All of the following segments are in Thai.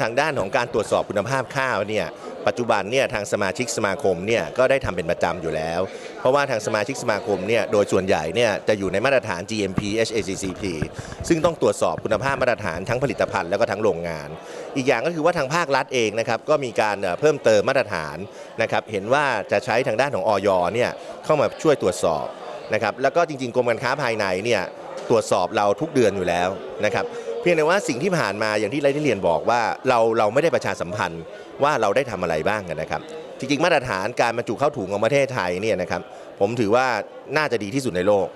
ทางด้านของการตรวจสอบคุณภาพข้าวเนี่ยปัจจุบันเนี่ยทางสมาชิกสมาคมเนี่ยก็ได้ทำเป็นประจำอยู่แล้ว เพราะว่าทางสมาชิกสมาคมเนี่ยโดยส่วนใหญ่เนี่ยจะอยู่ในมาตรฐาน GMP HACCP ซึ่งต้องตรวจสอบคุณภาพมาตรฐานทั้งผลิตภัณฑ์แล้วก็ทั้งโรงงาน อีกอย่างก็คือว่าทางภาครัฐเองนะครับก็มีการเอ่อเพิ่มเติมมาตรฐานนะครับเห็นว่าจะใช้ทางด้านของออยเนี่ยเข้ามาช่วยตรวจสอบนะครับแล้วก็จริงๆกรมการค้าภายในเนี่ยตรวจสอบเราทุกเดือนอยู่แล้วนะครับ เพียงแต่ว่าสิ่งที่ผ่านมาอย่างที่ไรที่เรียนบอกว่าเราเราไม่ได้ประชาสัมพันธ์ว่าเราได้ทำอะไรบ้างกันนะครับ จริงๆ มาตรฐานการบรรจุเข้าถุงของประเทศไทยเนี่ยนะครับผมถือว่าน่าจะดีที่สุดในโลก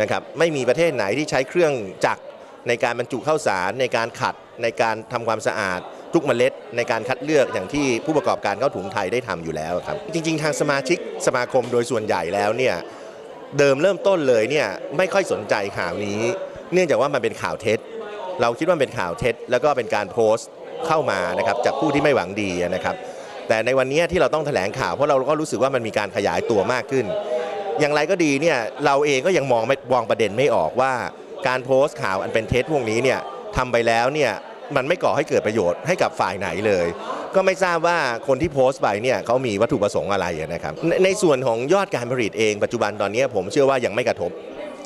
นะครับไม่มีประเทศไหนที่ใช้เครื่องจักรในการบรรจุข้าวสาร ในการขัด ในการทำความสะอาด ทุกเมล็ด ในการคัดเลือกอย่างที่ผู้ประกอบการข้าวถุงไทยได้ทำอยู่แล้วครับ จริง ๆ ทางสมาชิกสมาคมโดยส่วนใหญ่แล้วเนี่ยเดิมเริ่มต้นเลยเนี่ยไม่ค่อยสนใจข่าวนี้ เนื่องจากว่ามันเป็นข่าวเท็จ เราคิดว่าเป็นข่าวเท็จ แล้วก็เป็นการโพสต์เข้ามานะครับจากผู้ที่ไม่หวังดีนะครับ แต่ในวันนี้ที่เราต้องแถลงข่าวเพราะเราก็รู้สึกว่ามันมีการขยายตัวมากขึ้น อย่างไรก็ดีเนี่ยเราเองก็ยังมองไม่มองประเด็นไม่ออกว่า การโพสต์ข่าวอันเป็นเท็จพวกนี้เนี่ยทำไปแล้วเนี่ยมันไม่ก่อให้เกิดประโยชน์ให้กับฝ่ายไหนเลย ก็ไม่ทราบว่าคนที่โพสต์ไปเนี่ยเขามีวัตถุประสงค์อะไรนะครับในในส่วนของยอดการผลิตเองปัจจุบันตอนนี้ผมเชื่อว่ายังไม่กระทบ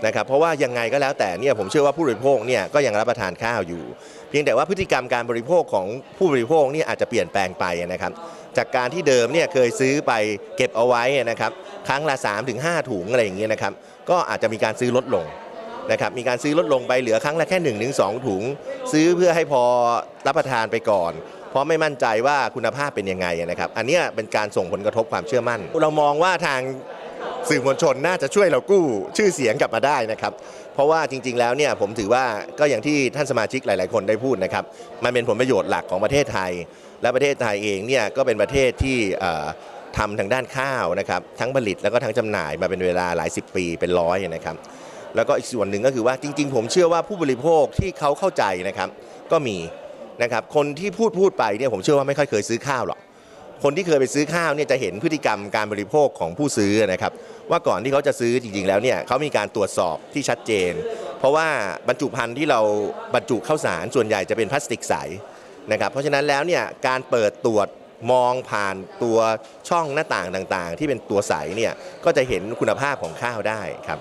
นะครับเพราะว่ายังไงก็แล้วแต่เนี่ยผมเชื่อว่าผู้บริโภคเนี่ยก็ยังรับประทานข้าวอยู่ เพียงแต่ว่าพฤติกรรมการบริโภคของผู้บริโภคเนี่ยอาจจะเปลี่ยนแปลงไปนะครับจากการที่เดิมเนี่ยเคยซื้อไปเก็บเอาไว้นะครับครั้งละ 3-5 ถุงอะไรอย่างเงี้ยนะครับก็อาจจะมีการซื้อลดลงนะครับมีการซื้อลดลงไปเหลือครั้งละแค่1นถึงสถุง ซื้อเพื่อให้พอรับประทานไปก่อน เพราะไม่มั่นใจว่าคุณภาพเป็นยังไงนะครับ อันนี้เป็นการส่งผลกระทบความเชื่อมั่น เรามองว่าทาง สื่อมวลชนน่าจะช่วยเรากู้ชื่อเสียงกลับมาได้นะครับ เพราะว่าจริง ๆ แล้วเนี่ยผมถือว่าก็อย่างที่ท่านสมาชิกหลาย ๆ คนได้พูดนะครับ มันเป็นผลประโยชน์หลักของประเทศไทย และประเทศไทยเองเนี่ยก็เป็นประเทศที่ทำทางด้านข้าวนะครับทั้งผลิตแล้วก็ทั้งจำหน่ายมาเป็นเวลาหลายสิบปีเป็นร้อยนะครับ แล้วก็อีกส่วนหนึ่งก็คือว่าจริง ๆ ผมเชื่อว่าผู้บริโภคที่เขาเข้าใจนะครับ ก็มีนะครับคนที่พูดพูดไปเนี่ยผมเชื่อว่าไม่ค่อยเคยซื้อข้าวหรอก คนที่เคยไปซื้อข้าวเนี่ยจะเห็นพฤติกรรมการบริโภคของผู้ซื้อนะครับ ว่าก่อนที่เขาจะซื้อจริงๆแล้วเนี่ยเขามีการตรวจสอบที่ชัดเจน เพราะว่าบรรจุภัณฑ์ที่เราบรรจุข้าวสารส่วนใหญ่จะเป็นพลาสติกใสนะครับเพราะฉะนั้นแล้วเนี่ยการเปิดตรวจมองผ่านตัวช่องหน้าต่างต่างๆ ที่เป็นตัวใสเนี่ยก็จะเห็นคุณภาพของข้าวได้ครับ